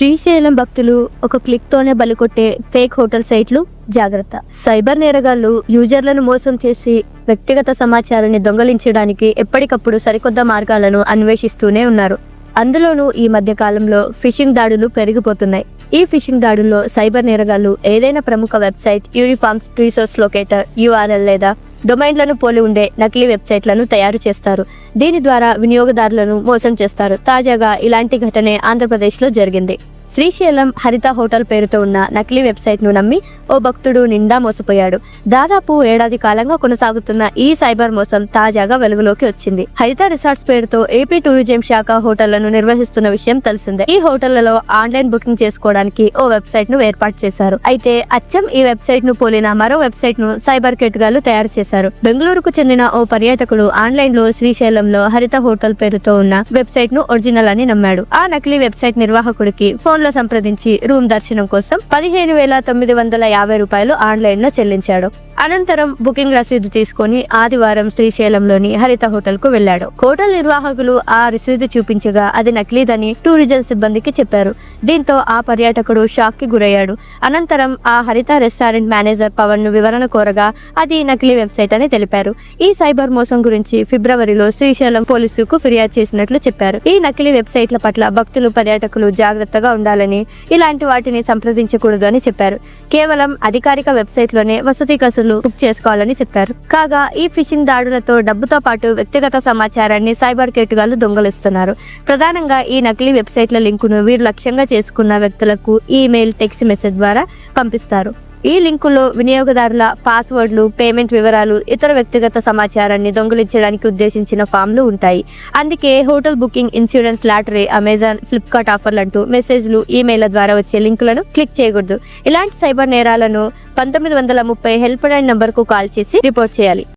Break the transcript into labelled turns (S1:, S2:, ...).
S1: శ్రీశైలం భక్తులు ఒక క్లిక్తోనే బలికొట్టే fake hotel సైట్లు జాగ్రత్త. సైబర్ నేరగాళ్ళు యూజర్లను మోసం చేసి వ్యక్తిగత సమాచారాన్ని దొంగలించడానికి ఎప్పటికప్పుడు సరికొత్త మార్గాలను అన్వేషిస్తూనే ఉన్నారు. అందులోనూ ఈ మధ్య కాలంలో ఫిషింగ్ దాడులు పెరిగిపోతున్నాయి. ఈ ఫిషింగ్ దాడుల్లో సైబర్ నేరగాళ్ళు ఏదైనా ప్రముఖ website uniforms resource locator URL లేదా డొమైన్లను పోలి ఉండే నకిలీ వెబ్సైట్లను తయారు చేస్తారు. దీని ద్వారా వినియోగదారులను మోసం చేస్తారు. తాజాగా ఇలాంటి ఘటనే ఆంధ్రప్రదేశ్లో జరిగింది. శ్రీశైలం హరిత హోటల్ పేరుతో ఉన్న నకిలీ వెబ్సైట్ను నమ్మి ఓ భక్తుడు నిండా మోసపోయాడు. దాదాపు ఏడాది కాలంగా కొనసాగుతున్న ఈ సైబర్ మోసం తాజాగా వెలుగులోకి వచ్చింది. హరిత రిసార్ట్స్ పేరుతో ఏపీ టూరిజం శాఖ హోటళ్ళను నిర్వహిస్తున్న విషయం తెలిసిందే. ఈ హోటళ్ళలో ఆన్లైన్ బుకింగ్ చేసుకోవడానికి ఓ వెబ్సైట్ను ఏర్పాటు చేశారు. అయితే అచ్చం ఈ వెబ్సైట్ను పోలిన మరో వెబ్సైట్ను సైబర్ కెట్గాలు తయారు చేశారు. బెంగళూరుకు చెందిన ఓ పర్యాటకుడు ఆన్లైన్లో శ్రీశైలంలో హరిత హోటల్ పేరుతో ఉన్న వెబ్సైట్ను ఒరిజినల్ అని నమ్మాడు. ఆ నకిలీ వెబ్సైట్ నిర్వాహకుడికి ఫోన్ లో సంప్రదించి రూమ్ దర్శనం కోసం పదిహేను వేల తొమ్మిది వందల యాభై రూపాయలు ఆన్లైన్లో చెల్లించాడు. అనంతరం బుకింగ్ రసీదు తీసుకొని ఆదివారం శ్రీశైలంలోని హరిత హోటల్కు వెళ్ళాడు హోటల్ నిర్వాహకులు ఆ రసీదు చూపించగా అది నకిలీదని టూరిజం సిబ్బందికి చెప్పారు. దీంతో ఆ పర్యాటకుడు షాక్కి గురయ్యాడు. అనంతరం ఆ హరిత రెస్టారెంట్ మేనేజర్ పవన్ను వివరణ కోరగా అది నకిలీ వెబ్సైట్ అని తెలిపారు. ఈ సైబర్ మోసం గురించి ఫిబ్రవరిలో శ్రీశైలం పోలీసుకు ఫిర్యాదు చేసినట్లు చెప్పారు. ఈ నకిలీ వెబ్సైట్ల పట్ల భక్తులు పర్యాటకులు జాగ్రత్తగా ఉండాలి. పొందాలని ఇలాంటి వాటిని సంప్రదించకూడదు అని చెప్పారు. కేవలం అధికారిక వెబ్సైట్లోనే వసతి గసులు బుక్ చేసుకోవాలని చెప్పారు. కాగా ఈ ఫిషింగ్ దాడులతో డబ్బుతో పాటు వ్యక్తిగత సమాచారాన్ని సైబర్ కేటుగాళ్ళు దొంగలిస్తున్నారు. ప్రధానంగా ఈ నకిలీ వెబ్సైట్ల లింకును వీరు లక్ష్యంగా చేసుకున్న వ్యక్తులకు ఈమెయిల్ టెక్స్ట్ మెసేజ్ ద్వారా పంపిస్తారు. ఈ లింకులో వినియోగదారుల పాస్వర్డ్లు పేమెంట్ వివరాలు ఇతర వ్యక్తిగత సమాచారాన్ని దొంగిలించడానికి ఉద్దేశించిన ఫామ్లు ఉంటాయి. అందుకే hotel booking insurance lottery Amazon Flipkart ఆఫర్లు అంటూ మెసేజ్లు ఈమెయిల్ ద్వారా వచ్చే లింకులను క్లిక్ చేయకూడదు. ఇలాంటి సైబర్ నేరాలను పంతొమ్మిది వందల ముప్పై హెల్ప్ లైన్ నంబర్కు కాల్ చేసి రిపోర్ట్ చేయాలి.